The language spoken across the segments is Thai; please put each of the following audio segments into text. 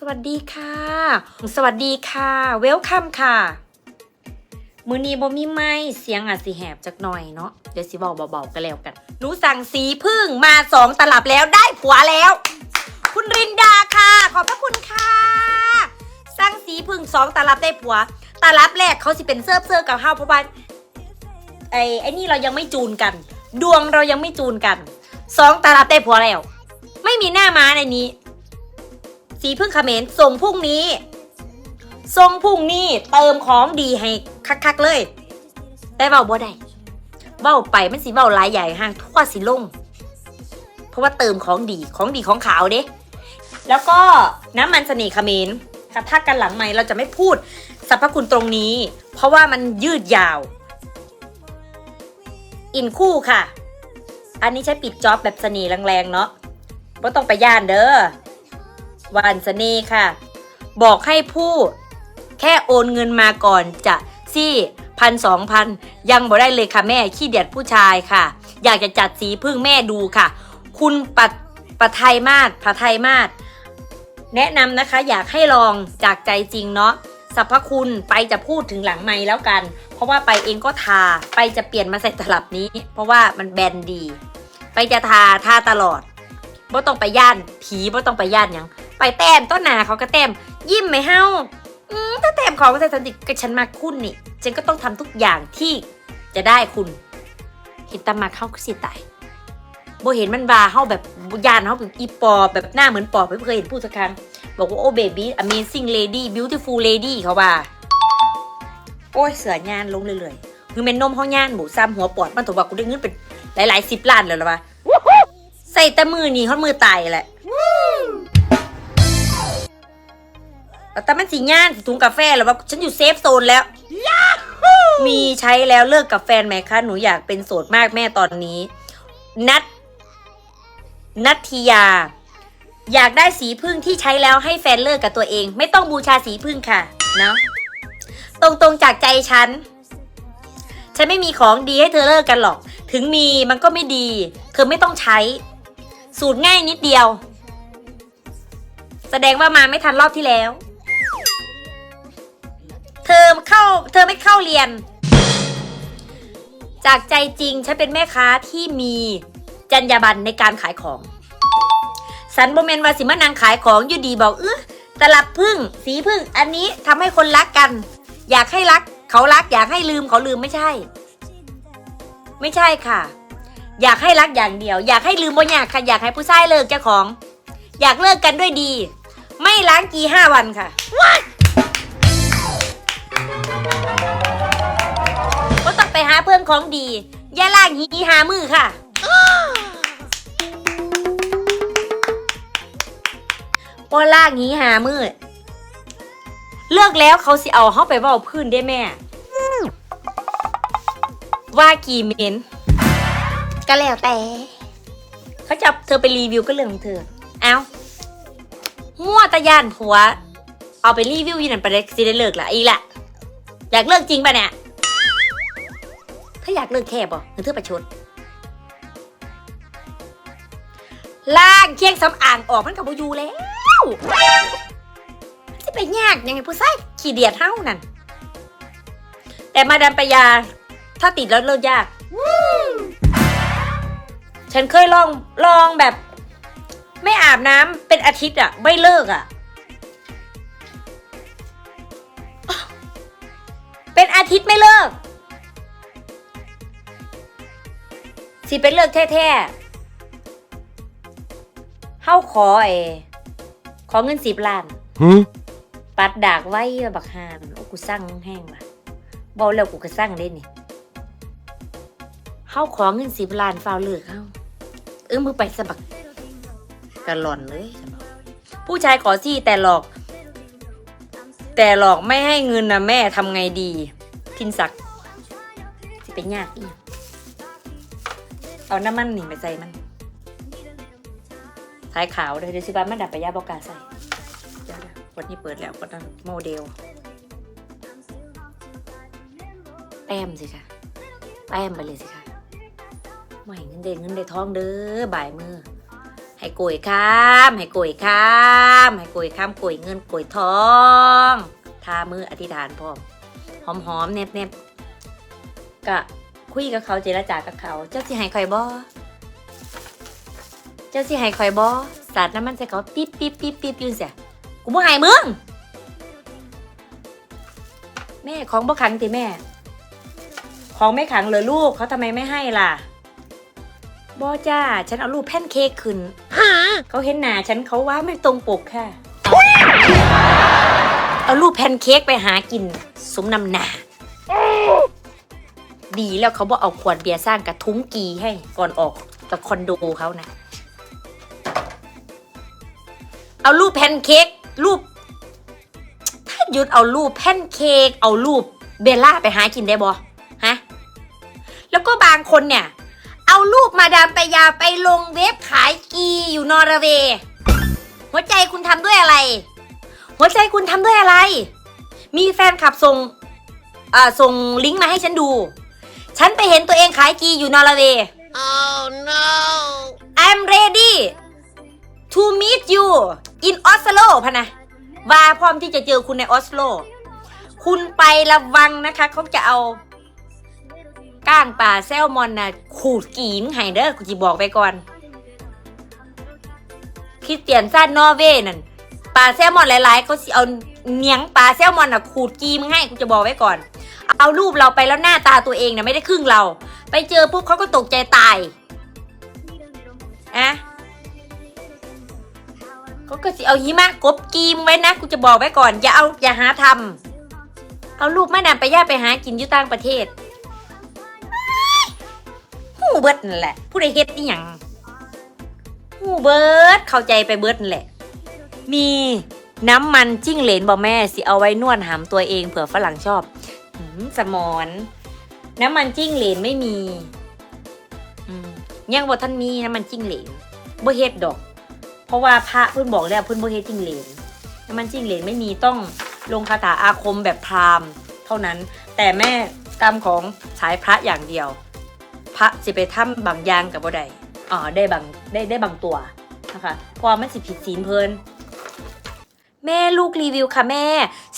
สวัสดีค่ะ สวัสดีค่ะ เวลคัมค่ะ มือนีบ่มีไม้เสียงอาจสิแหบจักหน่อยเนาะ เดี๋ยวสิเบาเบาๆกันแล้วกัน หนูสั่งสีพึ่งมาสองตลับแล้วได้ผัวแล้ว คุณรินดาค่ะ ขอบพระคุณค่ะ สั่งสีพึ่งสองตลับได้ผัว ตลับแรกเขาสิเป็นเซิร์ฟเซอร์กับเฮาเพราะว่าไอ้ไอ้นี่เรายังไม่จูนกัน ดวงเรายังไม่จูนกันสองตลับได้ผัวแล้ว ไม่มีหน้าม้าในนี้ สีพึ่งเขมรส่งพรุ่งนี้ ส่งพรุ่งนี้เติมของดีให้คักๆเลย แต่เบาบ่ได้เบาไปมันสีเบาลายใหญ่ห้างทั่วสิลง เพราะว่าเติมของดีของดีของขาวเด้แล้วก็น้ำมันเสน่ห์เขมรค่ะถ้ากันหลังใหม่เราจะไม่พูดสรรพคุณตรงนี้ เพราะว่ามันยืดยาว อินคู่ค่ะ อันนี้ใช้ปิดจ็อบแบบเสน่ห์แรงๆเนาะก็ต้องไปย่านเด้อ วานเสน่ห์ค่ะ บอกให้ผู้แค่โอนเงินมาก่อนจะซี่พันสองพันยังบ่ได้เลยค่ะแม่ขี้เดียดผู้ชายค่ะ อยากจะจัดสีพึ่งแม่ดูค่ะ คุณปัดปัไทยมาศปัไทยมาศแนะนำนะคะอยากให้ลองจากใจจริงเนาะสรรพคุณไปจะพูดถึงหลังไม้แล้วกัน เพราะว่าไปเองก็ทาไปจะเปลี่ยนมาใส่ตลับนี้ เพราะว่ามันแบนดี ไปจะทาทาตลอดบ่ต้องไปย่านผีบ่ต้องไปย่านยัง ไปแต้มต้นหนาเขาก็แต้มยิ้มไหมเฮาถ้าแต้มของก็จะสันติกับฉันมาคุณนี่ฉันก็ต้องทำทุกอย่างที่จะได้คุณเห็นตามาเข้าก็สิตายโบเห็นมันบาเฮาแบบยานเฮาเป็นอีปอบแบบหน้าเหมือนปอบไม่เคยเห็นพูดสักครั้งบอกว่าโอ้เบบี้ amazing lady beautiful lady เขาว่า โอ้ยเสือยานลงเรื่อยๆคือเมนนมห้องย่านหมูซ้ำหัวปอดมันถูกว่ากูได้เงินเป็นหลายๆสิบล้านเลยหรอวะใส่แต่มือนี่เขามือตายแหละ แต่มันสีย่านถุงกาแฟแล้วว่าฉันอยู่เซฟโซนแล้ว มีใช้แล้วเลิกกับแฟนไหมคะ หนูอยากเป็นโสดมากแม่ตอนนี้ นัทนัททิยา อยากได้สีพึ่งที่ใช้แล้วให้แฟนเลิกกับตัวเอง ไม่ต้องบูชาสีพึ่งค่ะเนาะตรงๆจากใจฉัน ฉันไม่มีของดีให้เธอเลิกกันหรอก ถึงมีมันก็ไม่ดี เธอไม่ต้องใช้ สูตรง่ายนิดเดียว แสดงว่ามาไม่ทันรอบที่แล้ว เธอเข้าเธอไม่เข้าเรียน จากใจจริงฉันเป็นแม่ค้าที่มีจรรยาบรรณในการขายของ สันโบเมนวาสิมานางขายของอยู่ดีบอกเออตลับพึ่งสีพึ่ง อันนี้ทำให้คนรักกัน อยากให้รัก เขารัก อยากให้ลืมเขาลืมไม่ใช่ ไม่ใช่ค่ะ อยากให้รักอย่างเดียว อยากให้ลืมบ่อยากค่ะอยากให้ผู้ชายเลิกเจ้าของ อยากเลิกกันด้วยดี ไม่ล้างกีห้าวันค่ะ เพื่อนของดี อย่าล่างหีหามือค่ะพอล่างหีหามือ เลิกแล้วเขาสิเอาเขาไปเว่าพื้นได้แม่ ว่ากี่เมนก็แล้วแต่ เขาจะเอาเธอไปรีวิวก็เรื่องของเธอ เอามั่วตะยานผัว เอาไปรีวิวอยี่นั่นไปเลยสิได้เลิกละอีกละอยากเลิกจริงปะเนี่ยถ้า อยากเลิกแค่บ่หรือเธอประชดล่างเคียงสำอางออกมันกับบูยูแล้วจะไปยากยังไงผู้ชายขี้เดียดเท่านั่นแต่มาดามปยา ถ้าติดแล้วเลิกยาก ฉันเคยลองลองแบบ ไม่อาบน้ำเป็นอาทิตย์อะไม่เลิกอะเป็นอาทิตย์ไม่เลิก สิเป็นเลิกแท้ๆเฮาขอไอ้ขอเงินสิบล้าน Huh? ปัดดากไว้บักฮานโอ้กูสั่งแห้งว่ะเบาแล้วกูก็สั่งเล่นนี่เฮาขอเงินสิบล้านฟาวเลิกเฮาเออมือไปสะบักกะหล่อนเลยสะบักผู้ชายขอซี่แต่หลอก แต่หลอกไม่ให้เงินนะแม่ทำไงดี พินศักดิ์สิเป็นยากอีก เอาน้ำมันหนีไปใส่มันท้ายขาวเลยเดี๋ยวสิบ้านมันดับไปยาบอกกาใส่เดี๋ยวนี้เปิดแล้วก็ต้องโมเดล แต้มสิค่ะแต้มไปเลยสิค่ะไม่เงินเด่นเงินเด่นทองเด้อบ่ายมือให้โกยข้ามให้โกยข้ามให้โกยข้ามโกยเงินโกยทองทามืออธิษฐานพร้อมหอมๆเน็บๆก็ คุยกับเขาเจรจากับเขา เจ้าสิให้คอยบอเจ้าสิให้คอยบอสาดน้ำมันใส่เขาปิ๊บปิ๊บปิ๊บปิ๊บยืนเสียกูบ่ให้มึง แม่ของบ่ขังติแม่ ของไม่ขังเหรอลูกเขาทำไมไม่ให้ล่ะบอจ้า ฉันเอารูปแพนเค้กขึ้นเขาเห็นหน้าฉันเขาว่าไม่ตรงปกค่ะ เอารูปแพนเค้กไปหากิน สมนำหนา ดีแล้วเขาบอกเอาขวดเบียร์สร้างกระทุ้งกีให้ก่อนออกจากคอนโดเขานะ เอารูปแพนเค้กรูป ถ้าหยุดเอารูปแพนเค้กเอารูปเบลล่าไปหากินได้บอฮะ แล้วก็บางคนเนี่ย เอารูปมาดามไปยาไปลงเว็บขายกีอยู่นอร์เวย์หัวใจคุณทำด้วยอะไร หัวใจคุณทำด้วยอะไร มีแฟนคลับส่งอ่าส่งลิงก์มาให้ฉันดู ฉันไปเห็นตัวเองขายกีอยู่นอร์เวย์ Oh no! I'm ready to meet you in Oslo พะนะ ว่าพร้อมที่จะเจอคุณในออสโล คุณไประวังนะคะ เขาจะเอาก้างปลาแซลมอนนะขูดกีมให้เด้อกูจะบอกไปก่อนคริสเตียนซานนอร์เวย์นั่นปลาแซลมอนหลายๆ เขาสิเอาเนียงปลาแซลมอนน่ะขูดกีมให้กูจะบอกไว้ก่อน เอารูปเราไปแล้วหน้าตาตัวเองเนะไม่ได้ครึ่งเรา ไปเจอปุ๊บเขาก็ตกใจตายอะเขาก็สิเอาหิมะกบกีมไว้นะกูจะบอกไว้ก่อน อย่าเอาอย่าหาทำเอารูปแม่นำไปย่าไปหากินอยู่ต่างประเทศหูเบิร์ดนั่นแหละ ผู้ใดเฮ็ดนี่หยังหูเบิร์ดเข้าใจไปเบิร์ดนั่นแหละ มีน้ำมันจิ้งเหลนบ่แม่สิเอาไว้นวดหามตัวเองเผื่อฝรั่งชอบ สมอน น้ำมันจิ้งเหลนไม่มีอืมยังบ่ท่านมีน้ำมันจิ้งเหลนบ่เฮ็ดดอก เพราะว่าพระเพิ่นบอกแล้วเพิ่นบ่เฮ็ดจิ้งเหลนน้ำมันจิ้งเหลนไม่มีต้องลงคาถาอาคมแบบพราหมณ์เท่านั้น แต่แม่กรรมของสายพระอย่างเดียว พระสิไปทำบางอย่างกับบ่ได้อ๋อได้บางได้ได้บางตัวนะคะเพราะว่ามันสิผิดศีลเพลิน แม่ลูกรีวิวค่ะแม่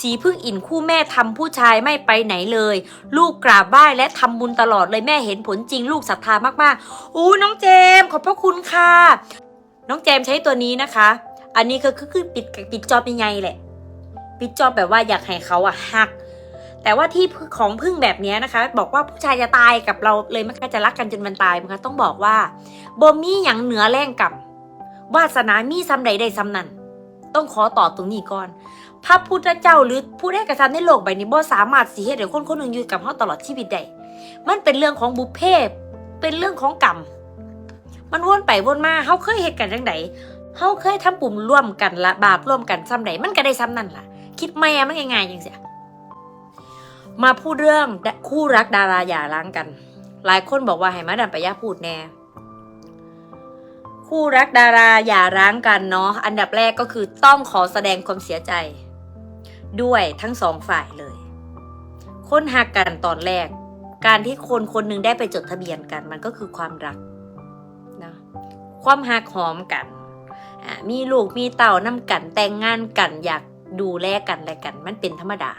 สีพึ่งอินคู่แม่ทำผู้ชายไม่ไปไหนเลย ลูกกราบไหว้และทำบุญตลอดเลยแม่เห็นผลจริงลูกศรัทธามากๆอู้น้องเจมส์ขอบพระคุณค่ะ น้องเจมส์ใช้ตัวนี้นะคะ อันนี้คือคือปิดปิดจอบยังไงแหละ ปิดจอบแบบว่าอยากให้เขาอะหัก แต่ว่าที่ของพึ่งแบบนี้นะคะ บอกว่าผู้ชายจะตายกับเราเลยมันก็จะรักกันจนมันตายมันก็ต้องบอกว่าบ่มีอย่างเหนือแรงกับวาสนามีซ้ำใดได้ซ้ำนั้น ต้องขอตอบตรงนี้ก่อน พระพุทธเจ้าหรือผู้ได้กระทำในโลกใบนี้บ่สามารถสิเฮ็ดให้คนคนหนึ่งอยู่กับเฮาตลอดชีวิตได้มันเป็นเรื่องของบุพเพเป็นเรื่องของกรรม มันวนไปวนมาเฮาเคยเฮ็ดกันจังไดเฮาเคยทำปุ่มร่วมกันละบาปร่วมกันซ้ำใดมันก็ได้ซ้ำนั่นล่ะ คิดแม่มันง่ายๆจังเสียมาพูดเรื่องคู่รักดาราหย่าร้างกัน หลายคนบอกว่าให้มาดามปะยาพูดแน่ คู่รักดาราอย่าร้างกันเนาะอันดับแรกก็คือต้องขอแสดงความเสียใจ ด้วยทั้งสองฝ่ายเลย คนหักกันตอนแรก การที่คนคนหนึ่งได้ไปจดทะเบียนกัน มันก็คือความรักนะความหักหอมกันมีลูกมีเต่าน้ำกันแต่งงานกันอยากดูแลกันอะไรกัน มันเป็นธรรมดา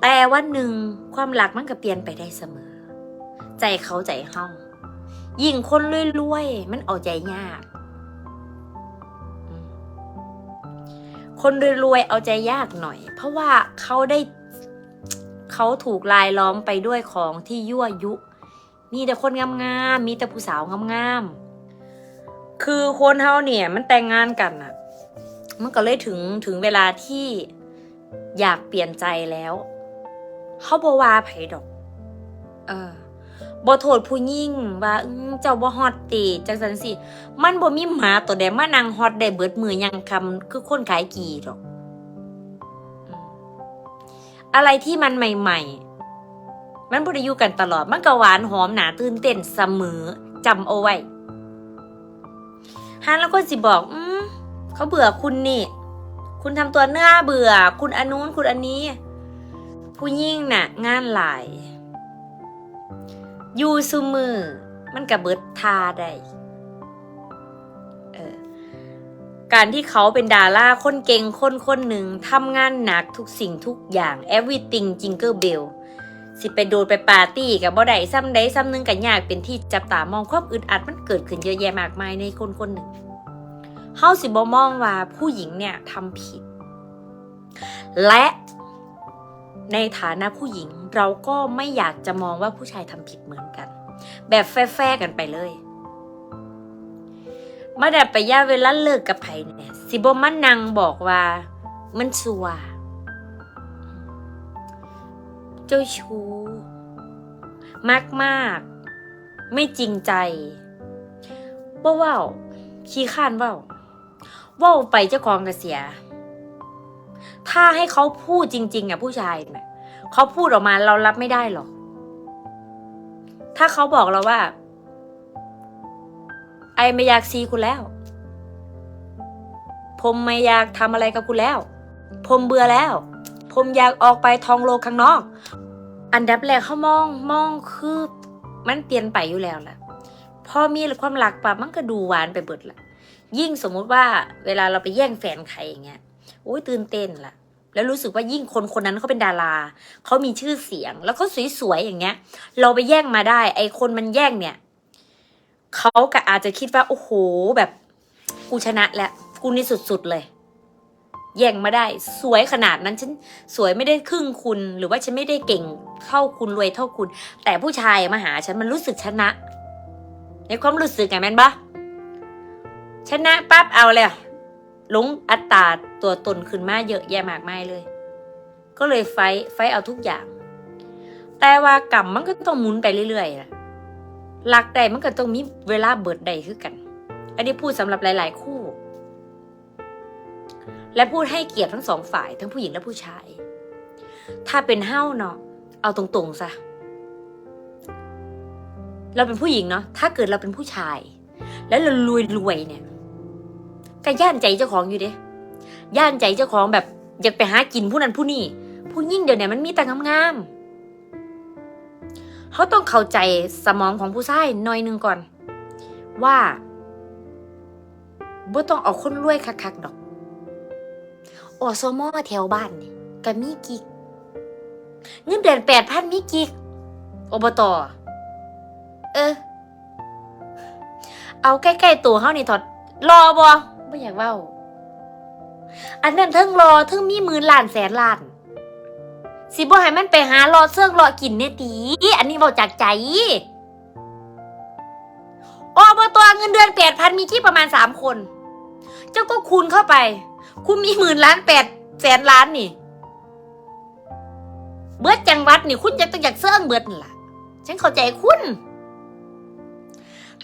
แต่วันหนึ่งความรักมันก็เปลี่ยนไปได้เสมอ ใจเขาใจเฮา ยิ่งคนรวยๆมันเอาใจยาก คนรวยๆเอาใจยากหน่อย เพราะว่าเขาได้เขาถูกลายล้อมไปด้วยของที่ยั่วยุ มีแต่คนงามๆมีแต่ผู้สาวงามๆคือคนเฮาเนี่ย มันแต่งงานกันอะมันก็เลยถึงถึงเวลาที่อยากเปลี่ยนใจแล้วเขาบว่าไผดอก เออ บ่โทษผู้หญิงว่าเจ้าบ่ฮอตติจังซั่นสิ มันบ่มีหมาตัวใดมานั่งฮอตได้เบิดมือยังคำคือคนขายกี่ดอก อะไรที่มันใหม่ ๆ มันบ่ได้อยู่กันตลอด มันก็หวานหอมหนาตื่นเต้นเสมอจำเอาไว้ฮันแล้วก็สิบอก อืมเขาเบื่อคุณนี่ คุณทำตัวเนื้อเบื่อ คุณอันนู้นคุณอันนี้ ผู้ยิ่งน่ะ งานหลาย อยู่ซุมือ มันกับเบิดทาได้การที่เขาเป็นดาราคนเก่งคนคนหนึ่งทำงานหนักทุกสิ่งทุกอย่าง everything jingle bell สิไปโดดไปปาร์ตี้กับบ่ได้ซ้ำใดซ้ำหนึงกันยากเป็นที่จับตามองความอึดอัดมันเกิดขึ้นเยอะแยะมากมายในคนคนหนึ่งเฮาสิบ่มองว่าผู้หญิงเนี่ยทำผิด และ ในฐานะผู้หญิงเราก็ไม่อยากจะมองว่าผู้ชายทำผิดเหมือนกัน แบบแฟร์ๆกันไปเลยมาดับไปย่าเวลาเลิกกับไผเนี่ยสิบมันนังบอกว่า มันชัวเจ้าชู้มากมากไม่จริงใจว่าว่าวขี้ข้านว่าวว่าวไปเจ้าของกระเสีย ถ้าให้เขาพูดจริง ๆอะผู้ชายเนี่ย เขาพูดออกมาเรารับไม่ได้หรอก ถ้าเขาบอกเราว่า ไอไม่อยากซีคุณแล้ว ผมไม่อยากทำอะไรกับคุณแล้ว ผมเบื่อแล้ว ผมอยากออกไปท่องโลกข้างนอก อันดับแรกเขามองมองคือมันเปลี่ยนไปอยู่แล้วแหละพอมีความรักปับมันก็ดูหวานไปเบิดละยิ่งสมมุติว่าเวลาเราไปแย่งแฟนใครอย่างเงี้ยโอ้ยตื่นเต้นล่ะ แล้วรู้สึกว่ายิ่งคนคนนั้นเขาเป็นดาราเขามีชื่อเสียง แล้วเขาสวยๆอย่างเงี้ย เราไปแย่งมาได้ ไอคนมันแย่งเนี่ยเขาก็อาจจะคิดว่าโอ้โหแบบกูชนะแล้วกูนี่สุดๆเลย แย่งมาได้ สวยขนาดนั้นฉันสวยไม่ได้ครึ่งคุณ หรือว่าฉันไม่ได้เก่งเท่าคุณรวยเท่าคุณ แต่ผู้ชายมาหาฉันมันรู้สึกชนะ ในความรู้สึกไงแม่นปะชนะปั๊บเอาเลย หลงอัตราตัวตนขึ้นมาเยอะแยะมากมายเลย ก็เลยไฟไฟเอาทุกอย่าง แต่ว่ากรรมมันก็ต้องหมุนไปเรื่อยๆนะรักใดมันก็ต้องมีเวลาเบิดใดคือกัน อันนี้พูดสำหรับหลาย ๆ คู่ และพูดให้เกียรติทั้งสองฝ่ายทั้งผู้หญิงและผู้ชาย ถ้าเป็นเฮ้าเนาะเอาตรงๆซะเราเป็นผู้หญิงเนาะถ้าเกิดเราเป็นผู้ชาย แล้วเรารวยๆเนี่ย ก็ย่านใจเจ้าของอยู่เด้ย่านใจเจ้าของแบบอยากไปหากินผู้นั้นผู้นี้ผู้ยิ่งเดี๋ยวนี้มันมีแต่งามๆเขาต้องเข้าใจสมองของผู้ชายหน่อยหนึงก่อน ว่าบ่ต้องเอาคนรวยคักๆดอกอสมอแถวบ้านนี่ก็มีกิกเงินเดือนแปดพันมีกิกอบตเออ เอาใกล้ๆตัวเขานี่ถอดรอบ่ ไม่อยากเว้า อันนั้นเทิงรอเทิงมีหมื่นล้านแสนล้าน สิบ่ให้มันไปหารอเสื่องรอกินเนี่ยตีอันนี้บอกจากใจอบตัวเงินเดือนแปดพันมีที่ประมาณสามคน เจ้าก็คูณเข้าไป คุณมีหมื่นล้านแปดแสนล้านนี่ เบิดจังหวัดนี่คุณจะต้องอยากเสื่องเบิดล่ะ ฉันเข้าใจคุณ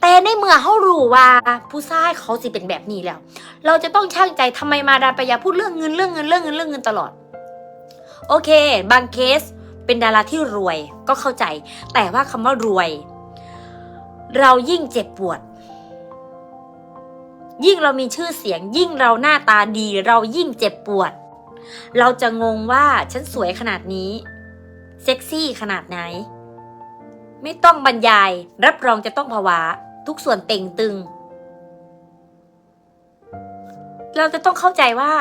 แต่ในเมื่อเขารู้ว่าผู้ชายเขาสิเป็นแบบนี้แล้ว เราจะต้องช่างใจทำไมมาดาปยาพูดเรื่องเงินเรื่องเงินเรื่องเงินเรื่องเงินตลอด โอเค บางเคสเป็นดาราที่รวยก็เข้าใจ แต่ว่าคำว่ารวย เรายิ่งเจ็บปวด ยิ่งเรามีชื่อเสียง ยิ่งเราหน้าตาดี เรายิ่งเจ็บปวด เราจะงงว่าฉันสวยขนาดนี้ เซ็กซี่ขนาดไหน ไม่ต้องบรรยาย รับรองจะต้องภาวะ ทุกส่วนเต่งตึง เราจะต้องเข้าใจว่า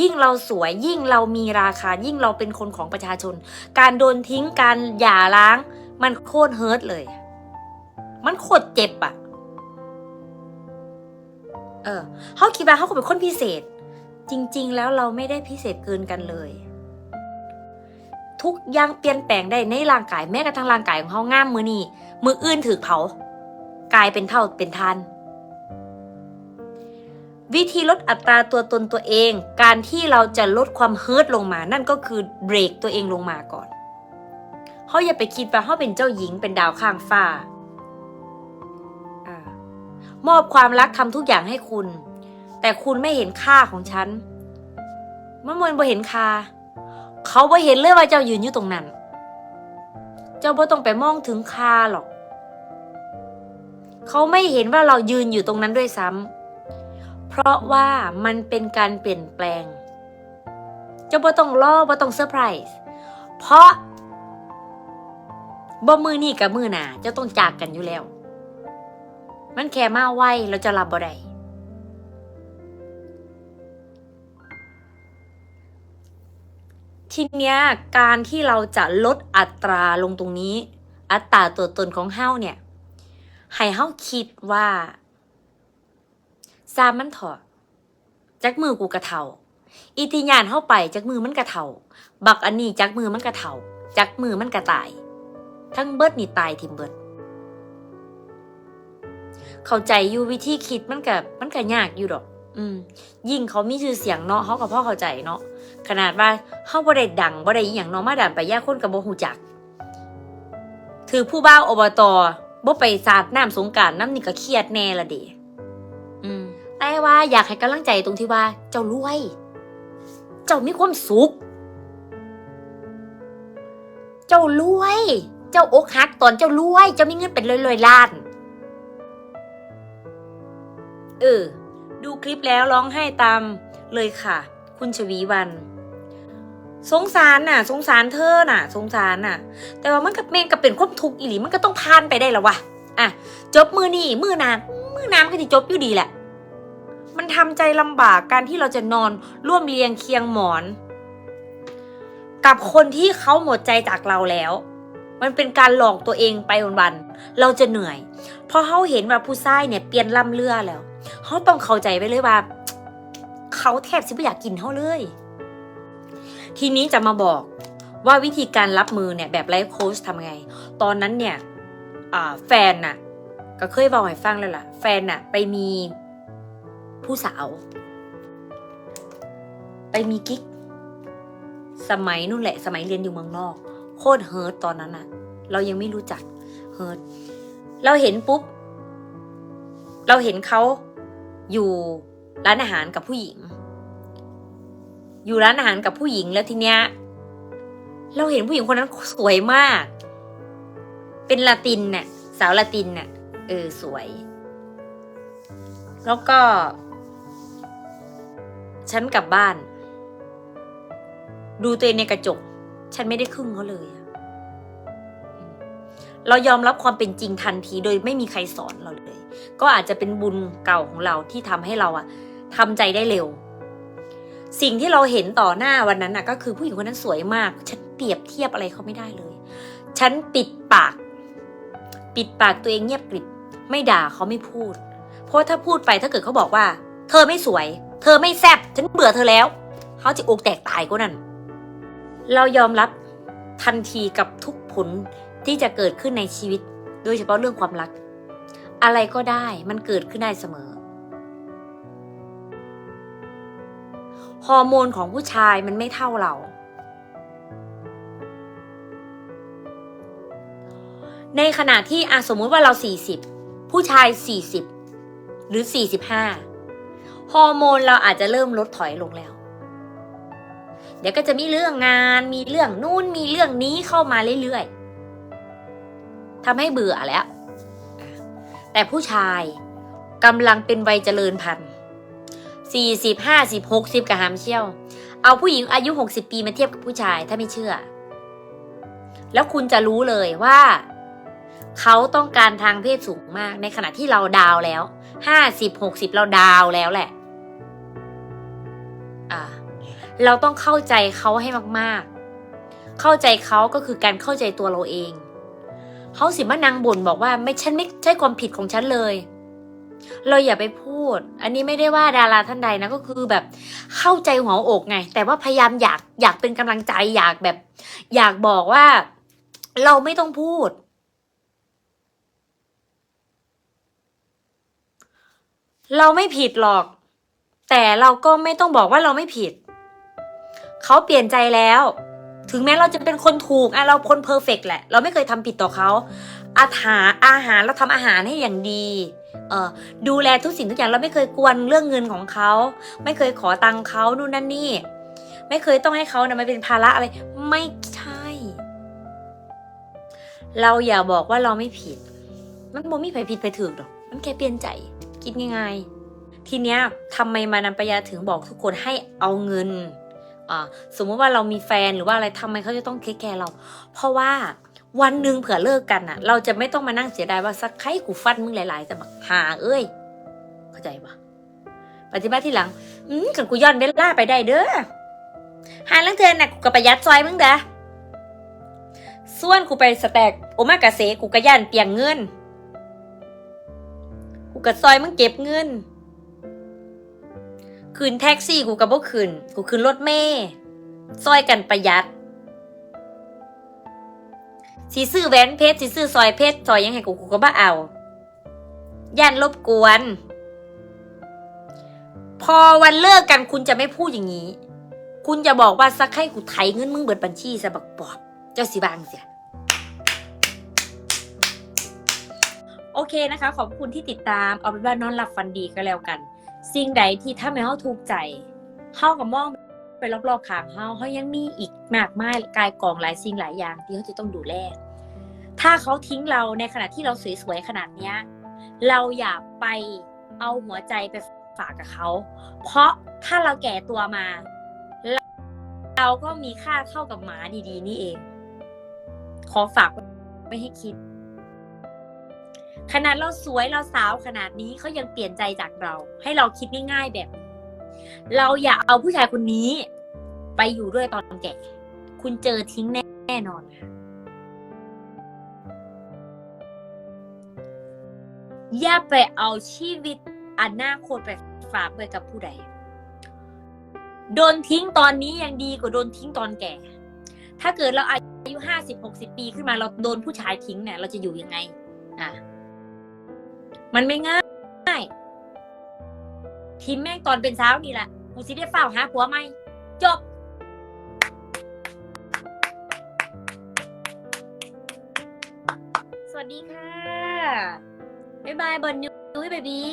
ยิ่งเราสวยยิ่งเรามีราคา ยิ่งเราเป็นคนของประชาชน การโดนทิ้งการหย่าร้าง มันโคตรเฮิร์ตเลย มันโคตรเจ็บอะเออเขาคิดว่าเขาเป็นคนพิเศษ จริง ๆ แล้วเราไม่ได้พิเศษเกินกันเลยทุกอย่างเปลี่ยนแปลงได้ในร่างกายแม้กระทั่งร่างกายของเขาง่ามมือนี่มืออื่นถือเผา กลายเป็นเท่าเป็นทันวิธีลดอัตราตัวตนตัวเอง การที่เราจะลดความเฮิร์ตลงมา นั่นก็คือเบรกตัวเองลงมาก่อนเขาอย่าไปคิดว่าเขาเป็นเจ้าหญิงเป็นดาวข้างฟ้ามอบความรักทำทุกอย่างให้คุณ แต่คุณไม่เห็นค่าของฉันมันมันบ่เห็นค่า เขาบ่เห็นเลยว่าเจ้ายืนอยู่ตรงนั้น เจ้าบ่ต้องไปมองถึงค่าหรอก เขาไม่เห็นว่าเรายืนอยู่ตรงนั้นด้วยซ้ำเพราะว่ามันเป็นการเปลี่ยนแปลงจะบ่ต้องรอบ่ต้องเซอร์ไพรส์เพราะบ่มือนี่กับมือหนาจะต้องจากกันอยู่แล้ว มันแค่มาไวเราจะรับบ่ได้ทีเนี้ยการที่เราจะลดอัตราลงตรงนี้ อัตราตัวตนของเฮ้าเนี่ย ให้เฮาคิดว่าซามันเถอะจักมือกูกระเทาอีติญาณเฮาไปจักมือมันกระเทาบักอันนี้จักมือมันกระเทาจักมือมันกระตาย ทั้งเบิดนี่ตายทิมเบิด เข้าใจอยู่วิธีคิดมันกับมันก็ยากอยู่ดอก อืม ยิ่งเขามีชื่อเสียงเนาะเขากับพ่อเข้าใจเนาะขนาดว่าเขาบ่ได้ดังบ่ได้อย่างเนาะมาดันไปแยกคนกับบ่ฮู้จัก ถือผู้บ้าอบต บ่ไปสาดน้ำสงการน้ำนี่ก็เครียดแน่ละเดอืมแต่ว่าอยากให้กำลังใจตรงที่ว่า เจ้ารวย เจ้ามีความสุข เจ้ารวย เจ้าอกหักตอนเจ้ารวย เจ้ามีเงินเป็นร้อยๆล้าน เออ ดูคลิปแล้วร้องไห้ตามเลยค่ะ คุณชวีวัน สงสารน่ะ สงสารเธอน่ะ สงสารน่ะ แต่ว่ามันกับเมงกับเป็นความทุกข์อีหลีมันก็ต้องผ่านไปได้แล้ววะอะจบมือนี่มือน้ำมือน้ำก็จะจบอยู่ดีแหละ มันทำใจลำบากการที่เราจะนอนร่วมเรียงเคียงหมอน กับคนที่เขาหมดใจจากเราแล้ว มันเป็นการหลอกตัวเองไปวันๆเราจะเหนื่อย เพราะเขาเห็นว่าผู้ชายเนี่ยเปลี่ยนลำเลือแล้วเขาต้องเข้าใจไปเลยว่า เขาแทบจะไม่อยากกินเขาเลย ทีนี้จะมาบอกว่าวิธีการรับมือเนี่ยแบบไลฟ์โค้ชทำไง ตอนนั้นเนี่ยแฟนน่ะ ก็เคยบอกให้ฟังแล้วล่ะ แฟนน่ะ ไปมีผู้สาว ไปมีกิ๊ก สมัยนู่นแหละ สมัยเรียนอยู่เมืองนอก โคตรเฮิร์ตตอนนั้นน่ะเรายังไม่รู้จักเฮิร์ตเราเห็นปุ๊บ เราเห็นเขาอยู่ร้านอาหารกับผู้หญิง อยู่ร้านอาหารกับผู้หญิงแล้วทีเนี้ยเราเห็นผู้หญิงคนนั้นสวยมาก เป็นลาตินเนี่ยสาวลาตินเนี่ยเออสวย แล้วก็ ฉันกลับบ้าน ดูตัวเองในกระจก ฉันไม่ได้ครึ่งเขาเลย เรายอมรับความเป็นจริงทันทีโดยไม่มีใครสอนเราเลย ก็อาจจะเป็นบุญเก่าของเราที่ทำให้เราอะทำใจได้เร็ว สิ่งที่เราเห็นต่อหน้าวันนั้นน่ะ ก็คือผู้หญิงคนนั้นสวยมาก ฉันเปรียบเทียบอะไรเขาไม่ได้เลย ฉันปิดปาก ปิดปากตัวเองเงียบกริบไม่ด่าเขาไม่พูด เพราะถ้าพูดไปถ้าเกิดเขาบอกว่า เธอไม่สวย เธอไม่แซ่บฉันเบื่อเธอแล้ว เขาจะอกแตกตายก็นั่น เรายอมรับทันทีกับทุกผลที่จะเกิดขึ้นในชีวิต โดยเฉพาะเรื่องความรัก อะไรก็ได้มันเกิดขึ้นได้เสมอ ฮอร์โมนของผู้ชายมันไม่เท่าเรา ในขณะที่อะสมมุติว่าเรา 40 ผู้ชาย 40 หรือ 45 ฮอร์โมนเราอาจจะเริ่มลดถอยลงแล้ว เดี๋ยวก็จะมีเรื่องงานมีเรื่องนู่นมีเรื่องนี้เข้ามาเรื่อยๆทำให้เบื่อแล้ว แต่ผู้ชายกำลังเป็นวัยเจริญพันธุ์ สี่สิบห้าสิบหกสิบกับหามเชี่ยว เอาผู้หญิงอายุหกสิบปีมาเทียบกับผู้ชายถ้าไม่เชื่อ แล้วคุณจะรู้เลยว่า เขาต้องการทางเพศสูงมาก ในขณะที่เราดาวแล้วห้าสิบหกสิบเราดาวแล้วแหละ อ่า เราต้องเข้าใจเขาให้มากๆ เข้าใจเขาก็คือการเข้าใจตัวเราเองเขาสิมานางบ่นบอกว่าไม่ฉันไม่ใช่ความผิดของฉันเลย เราอย่าไปพูด อันนี้ไม่ได้ว่าดาราท่านใดนะก็คือแบบเข้าใจหัวอกไง แต่ว่าพยายามอยากอยากเป็นกำลังใจอยากแบบ อยากบอกว่าเราไม่ต้องพูด เราไม่ผิดหรอก แต่เราก็ไม่ต้องบอกว่าเราไม่ผิด เขาเปลี่ยนใจแล้ว ถึงแม้เราจะเป็นคนถูกอะเราคนเพอร์เฟกแหละ เราไม่เคยทำผิดต่อเขาอาหารอาหารเราทำอาหารให้อย่างดี เออดูแลทุกสิ่งทุกอย่างเราไม่เคยกวนเรื่องเงินของเขา ไม่เคยขอตังค์เขานู่นนั่นนี่ ไม่เคยต้องให้เขานะมาเป็นภาระอะไรไม่ใช่ เราอย่าบอกว่าเราไม่ผิด มันบ่มีใครผิดไปถูกหรอกมันแค่เปลี่ยนใจคิดง่ายๆทีเนี้ยทำไมมานันปยาถึงบอกทุกคนให้เอาเงินอ่าสมมติว่าเรามีแฟนหรือว่าอะไรทำไมเขาจะต้องเทคแคร์เรา เพราะว่า วันหนึ่งเผื่อเลิกกันอะเราจะไม่ต้องมานั่งเสียดายว่าสักใครกูฟันมึงหลายๆแต่แบบหาเอ้ย เข้าใจปะปฏิบัติที่หลัง อืมกันกูย้อนเวลาไปได้เด้อหาลังเทือนน่ะกูก็ประหยัดซอยมึงเด้อส่วนกูไปสแต็กโอมากาเสะกูก็ย่านเปียงเงิน กูก็ซอยมึงเก็บเงินคืนแท็กซี่กูก็บ่คืนกูคืนรถเมย์ซอยกันประหยัด สีซื้อแหวนเพชรสีซื้อซอยเพชรซอยยังให้กูกูก็บ่เอาย่านรบกวน พอวันเลิกกันคุณจะไม่พูดอย่างนี้ คุณจะบอกว่าสักให้กูไถเงินมึงเบิดบัญชีซะบักปอบ เจ้าสิบางเสียโอเคนะคะ ขอบคุณที่ติดตามเอาเป็นว่านอนหลับฟันดีก็แล้วกัน สิ่งใดที่ถ้าไม่เฮาถูกใจเฮากับมอง ไปรอบๆขางเฮาเฮายังมีอีกมากมายกายกองหลายสิ่งหลายอย่างที่เขาจะต้องดูแลถ้าเขาทิ้งเราในขณะที่เราสวยๆขนาดเนี้ยเราอย่าไปเอาหัวใจไปฝากกับเขา เพราะถ้าเราแก่ตัวมา เราก็มีค่าเท่ากับหมาดีๆ นี่เอง ขอฝากไว้ให้คิด ขนาดเราสวยเราสาวขนาดนี้เขายังเปลี่ยนใจจากเรา ให้เราคิดง่ายๆแบบนี้ เราอย่าเอาผู้ชายคนนี้ ไปอยู่ด้วยตอนแก่ คุณเจอทิ้งแน่แน่นอนค่ะอย่าไปเอาชีวิตอนาคตไปฝากไว้กับผู้ใด โดนทิ้งตอนนี้ยังดีกว่าโดนทิ้งตอนแก่ ถ้าเกิดเราอายุห้าสิบหกสิบปีขึ้นมาเราโดนผู้ชายทิ้งเนี่ยเราจะอยู่ยังไง อะ มันไม่ง่าย ทีมแม่งตอนเป็นสาวนี่แหละกูสิได้เฝ้าหาผัวไหม จบ สวัสดีค่ะ บ๊ายบายบอลยูยเบบี้